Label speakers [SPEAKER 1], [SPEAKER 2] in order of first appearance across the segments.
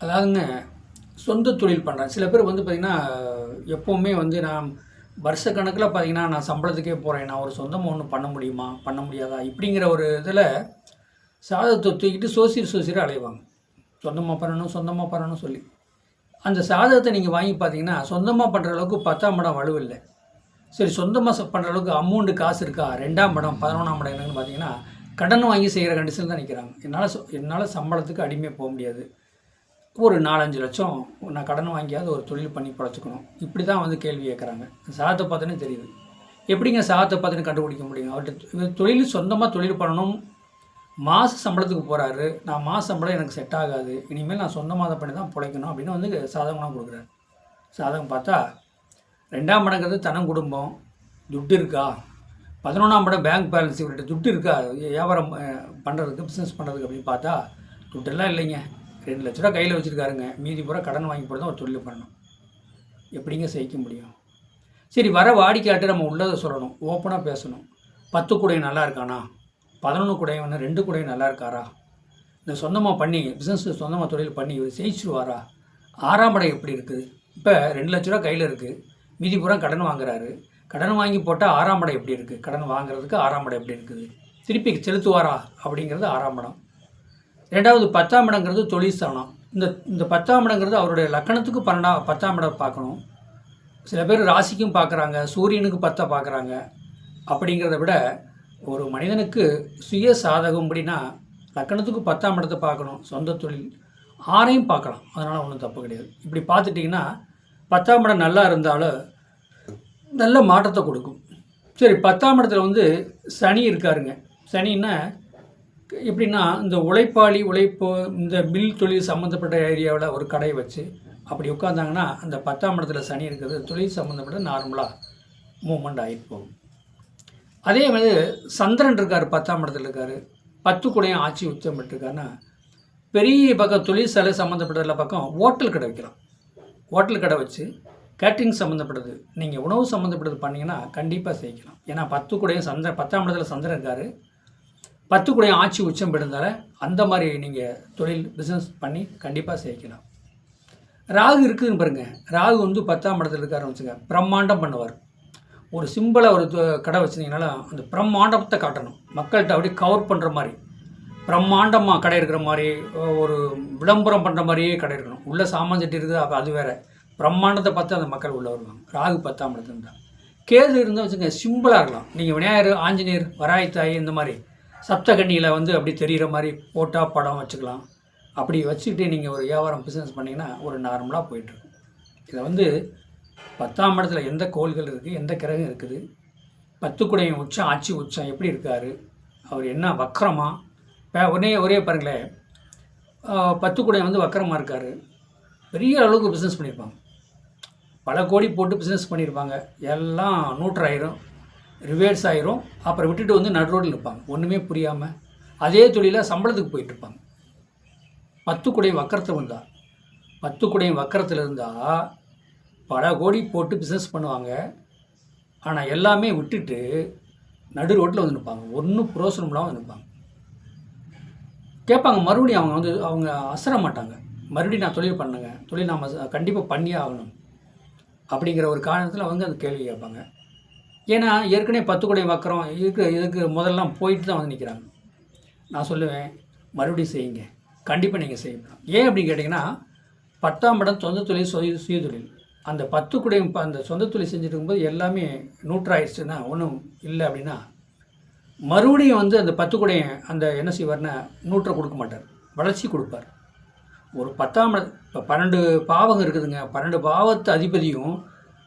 [SPEAKER 1] அதாவதுங்க சொந்த தொழில் பண்ணுறேன் சில பேர் வந்து பார்த்திங்கன்னா எப்போவுமே வந்து நான் வருஷக்கணக்கில் பார்த்தீங்கன்னா நான் சம்பளத்துக்கே போகிறேன் நான் ஒரு சொந்தமாக ஒன்று பண்ண முடியுமா? பண்ண முடியாதா? இப்படிங்கிற ஒரு இதில் சாதத்தை தூக்கிட்டு சோசியல் சோசியலாக அலைவாங்க. சொந்தமாக பண்ணணும் சொந்தமாக பண்ணணும் சொல்லி. அந்த சாதகத்தை நீங்கள் வாங்கி பார்த்தீங்கன்னா சொந்தமாக பண்ணுற அளவுக்கு பத்தாம் படம் வலுவில்லை சரி சொந்தமாக பண்ணுற அளவுக்கு அமௌண்ட்டு காசு இருக்கா? ரெண்டாம் படம் பதினொன்றாம் படம் என்னன்னு பார்த்தீங்கன்னா கடன் வாங்கி செய்கிற கண்டிஷன் தான் நிற்கிறாங்க என்னால் சொ- என்னால் சம்பளத்துக்கு அடிமையாக போக முடியாது. ஒரு நாலஞ்சு லட்சம் நான் கடன் வாங்கியாவது ஒரு தொழில் பண்ணி பழச்சிக்கணும். இப்படி தான் வந்து கேள்வி கேட்குறாங்க சாதத்தை பார்த்தோன்னே தெரியுது. எப்படிங்க சாதத்தை பார்த்துன்னு கண்டுபிடிக்க முடியும்? அவர்கிட்ட தொழில் சொந்தமாக தொழில் பண்ணணும். மாத சம்பளத்துக்கு போகிறாரு நான் மாத சம்பளம் எனக்கு செட் ஆகாது. இனிமேல் நான் சொந்தமாக அதை பண்ணி தான் பிழைக்கணும் அப்படின்னு வந்து சாதகம்லாம் கொடுக்குறாரு. சாதகம் பார்த்தா ரெண்டாம் மடங்கிறது தனம் குடும்பம். துட்டு இருக்கா? பதினொன்றாம் படம் பேங்க் பேலன்ஸ் இவர்கிட்ட துட்டு இருக்கா? வியாபாரம் பண்ணுறதுக்கு பிஸ்னஸ் பண்ணுறதுக்கு அப்படின்னு பார்த்தா துட்டெல்லாம் இல்லைங்க. ரெண்டு லட்ச ரூபா கையில் வச்சுருக்காருங்க. மீதி பூரா கடன் வாங்கி போட்டு தான் ஒரு தொழில் பண்ணணும். எப்படிங்க செய்ய முடியும்? சரி வர வாடிக்கையாட்டு நம்ம உள்ளதை சொல்லணும். ஓப்பனாக பேசணும். பத்து குடை நல்லா இருக்கானா? பதினொன்று குடை வந்து ரெண்டு குடை நல்லா இருக்காரா? இந்த சொந்தமாக பண்ணி பிஸ்னஸ் சொந்தமாக தொழில் பண்ணி இவர் ஜெயிச்சிருவாரா? ஆறாம் படை எப்படி இருக்குது? இப்போ ரெண்டு லட்ச ரூபா கையில் இருக்குது மீதி பூரா கடன் வாங்குறாரு. கடன் வாங்கி போட்டால் ஆறாம் படை எப்படி இருக்குது கடன் வாங்குறதுக்கு ஆறாம் படை எப்படி இருக்குது? திருப்பி செலுத்துவாரா? அப்படிங்கிறது ஆறாம் படம். ரெண்டாவது பத்தாம் இடங்கிறது தொழில் இந்த இந்த பத்தாம் இடங்கிறது அவருடைய லக்கணத்துக்கு பன்னெண்டா பத்தாம் இடம் பார்க்கணும். சில பேர் ராசிக்கும் பார்க்குறாங்க சூரியனுக்கு பத்தை பார்க்குறாங்க. அப்படிங்கிறத விட ஒரு மனிதனுக்கு சுய சாதகம் அப்படின்னா லக்கணத்துக்கு பத்தாம் இடத்தை பார்க்கணும் சொந்த தொழில். ஆறையும் பார்க்கலாம் அதனால் ஒன்றும் தப்பு கிடையாது. இப்படி பார்த்துட்டிங்கன்னா பத்தாம் இடம் நல்லா இருந்தாலும் நல்ல மாற்றத்தை கொடுக்கும். சரி பத்தாம் இடத்துல வந்து சனி இருக்காருங்க. சனின்னா எப்படின்னா இந்த உழைப்பாளி உழைப்பு இந்த மில் தொழில் சம்மந்தப்பட்ட ஏரியாவில் ஒரு கடையை வச்சு அப்படி உட்காந்தாங்கன்னா அந்த பத்தாம் இடத்துல சனி இருக்கிறது தொழில் சம்மந்தப்பட்ட நார்மலாக மூவ்மெண்ட் ஆகிட்டு போகும். அதே மாதிரி சந்திரன் இருக்கார் பத்தாம் இடத்துல இருக்கார். பத்து கூடையும் ஆட்சி உச்சம் பெற்றிருக்காருன்னா பெரிய பக்கம் தொழிற்சாலை சம்மந்தப்பட்டதில் பக்கம் ஹோட்டல் கடை வைக்கலாம். ஹோட்டல் கடை வச்சு கேட்ரிங் சம்மந்தப்பட்டது நீங்கள் உணவு சம்மந்தப்பட்டது பண்ணிங்கன்னா கண்டிப்பாக செய்யலாம். ஏன்னா பத்து கூடையும் சந்திர பத்தாம் இடத்துல சந்திரன் இருக்கார். பத்து கூட ஆட்சி உச்சம் பெறுந்தால அந்த மாதிரி நீங்கள் தொழில் பிஸ்னஸ் பண்ணி கண்டிப்பாக சேர்க்கலாம் ராகு இருக்குதுன்னு பாருங்கள் ராகு வந்து பத்தாம் இடத்துல இருக்காருன்னு வச்சுங்க. பிரம்மாண்டம் பண்ணுவார். ஒரு சிம்பிளாக ஒரு கடை வச்சிருந்தீங்கனால அந்த பிரம்மாண்டத்தை காட்டணும். மக்கள்கிட்ட அப்படியே கவர் பண்ணுற மாதிரி. பிரம்மாண்டமாக கடை இருக்கிற மாதிரி ஒரு விளம்பரம் பண்ணுற மாதிரியே கடை இருக்கணும். உள்ளே சாமான் சட்டி இருக்குது அப்போ அது வேறு. பிரம்மாண்டத்தை பார்த்து அந்த மக்கள் உள்ளே வருவாங்க. ராகு பத்தாம் இடத்துல இருந்தால் கேது இருந்தால் வச்சுங்க சிம்பிளாக இருக்கலாம். நீங்கள் விநாயகர் ஆஞ்சநேயர் வராய்த்தாய் இந்த மாதிரி. சப்தகண்ணியில் வந்து அப்படி தெரிகிற மாதிரி போட்டா படம் வச்சுக்கலாம். அப்படி வச்சுக்கிட்டு நீங்கள் ஒரு வியாபாரம் பிஸ்னஸ் பண்ணிங்கன்னா ஒரு நார்மலாக போயிட்டுருக்கும் இதை வந்து பத்தாம் இடத்துல எந்த கோள்கள் இருக்குது எந்த கிரகம் இருக்குது பத்து குடையும் உச்சம் ஆட்சி உச்சம் எப்படி இருக்கார் அவர் என்ன வக்கரமா? இப்போ ஒரே ஒரே பாருங்களேன் பத்து குடையும் வந்து வக்கரமாக இருக்கார். பெரிய அளவுக்கு பிஸ்னஸ் பண்ணியிருப்பாங்க. பல கோடி போட்டு பிஸ்னஸ் பண்ணியிருப்பாங்க. எல்லாம் நூற்றாயிரம். ரிவேர்ஸ் ஆயிரும். அப்புறம் விட்டுட்டு வந்து நடு ரோட்டில் இருப்பாங்க. ஒன்றுமே புரியாமல் அதே தொழிலாக சம்பளத்துக்கு போயிட்டு இருப்பாங்க. பத்து குடையும் வக்கரத்தில் வந்தால் பத்து குடையும் வக்கரத்தில் இருந்தால் பல கோடி போட்டு பிஸ்னஸ் பண்ணுவாங்க. ஆனால் எல்லாமே விட்டுட்டு நடு ரோட்டில் வந்து நிற்பாங்க. ஒன்றும் புரோசனம் இல்லாமல் வந்து நிற்பாங்க. கேட்பாங்க மறுபடியும் அவங்க வந்து அவங்க அசர மாட்டாங்க. மறுபடியும் நான் தொழில் பண்ணுங்க. தொழில் நாம் கண்டிப்பாக பண்ணியே ஆகணும். அப்படிங்கிற ஒரு காரணத்தில் வந்து அந்த கேள்வி கேட்பாங்க. ஏன்னா ஏற்கனவே பத்து கோடி வக்கரம் இதுக்கு இதுக்கு முதல்லாம் போயிட்டு தான் வந்து நிற்கிறாங்க நான் சொல்லுவேன் மறுபடியும் செய்யுங்க. கண்டிப்பாக நீங்கள் செய்யணும் ஏன் அப்படின்னு கேட்டிங்கன்னா பத்தாம் படம் சொந்த தொழில் சுய சுய தொழில். அந்த பத்து குடையும் இப்போ அந்த சொந்த தொழில் செஞ்சுட்டு இருக்கும்போது எல்லாமே நூற்றாயிடுச்சுன்னா ஒன்றும் இல்லை அப்படின்னா மறுபடியும் வந்து அந்த பத்து குடையும் அந்த என்ன செய்வார்னா நூற்றை கொடுக்க மாட்டார். வளர்ச்சி கொடுப்பார். ஒரு பத்தாம் இப்போ பன்னெண்டு பாவகம் இருக்குதுங்க. பன்னெண்டு பாவத்து அதிபதியும்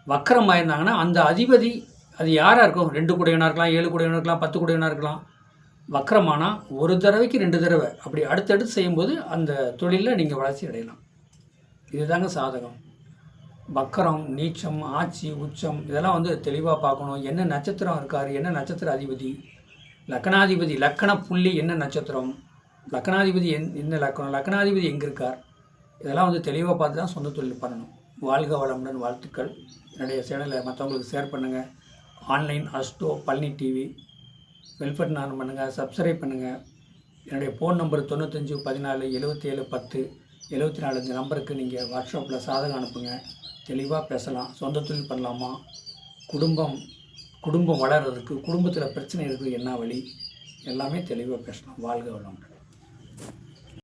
[SPEAKER 1] வக்கரம் ஆயிருந்தாங்கன்னா அந்த அதிபதி அது யாராக இருக்கும்? ரெண்டு குடையனாக இருக்கலாம் ஏழு குடையனாக இருக்கலாம் பத்து குடையனாக இருக்கலாம். வக்கரமானா ஒரு தடவைக்கு ரெண்டு தடவை. அப்படி அடுத்தடுத்து செய்யும்போது அந்த தொழிலில் நீங்கள் வளர்ச்சி அடையலாம். இதுதாங்க சாதகம். வக்கரம் நீச்சம் ஆட்சி உச்சம் இதெல்லாம் வந்து தெளிவாக பார்க்கணும். என்ன நட்சத்திரம் இருக்கார்? என்ன நட்சத்திர அதிபதி? லக்கணாதிபதி லக்கண புள்ளி என்ன நட்சத்திரம்? லக்கணாதிபதி என் என்ன லக்கணம்? லக்கணாதிபதி எங்கே இருக்கார் இதெல்லாம் வந்து தெளிவாக பார்த்து தான் சொந்த தொழில் பண்ணணும். வாழ்க வளமுடன் வாழ்த்துக்கள். என்னுடைய சேனலை மற்றவங்களுக்கு ஷேர் பண்ணுங்கள் ஆன்லைன் அஸ்டோ பழனி டிவி வெல்ஃபேர் நான் பண்ணுங்கள் சப்ஸ்கிரைப் பண்ணுங்கள் என்னுடைய ஃபோன் நம்பர் தொண்ணூத்தஞ்சு பதினாலு எழுபத்தி ஏழு பத்து எழுபத்தி நாலு இந்த நம்பருக்கு நீங்கள் வாட்ஸ்அப்பில் சாதகம் அனுப்புங்க. தெளிவாக பேசலாம் சொந்த தொழில் பண்ணலாமா? குடும்பம் குடும்பம் வளர்கிறதுக்கு குடும்பத்தில் பிரச்சனை இருக்குது என்ன வழி? எல்லாமே தெளிவாக பேசலாம். வாழ்க வளமுடன்.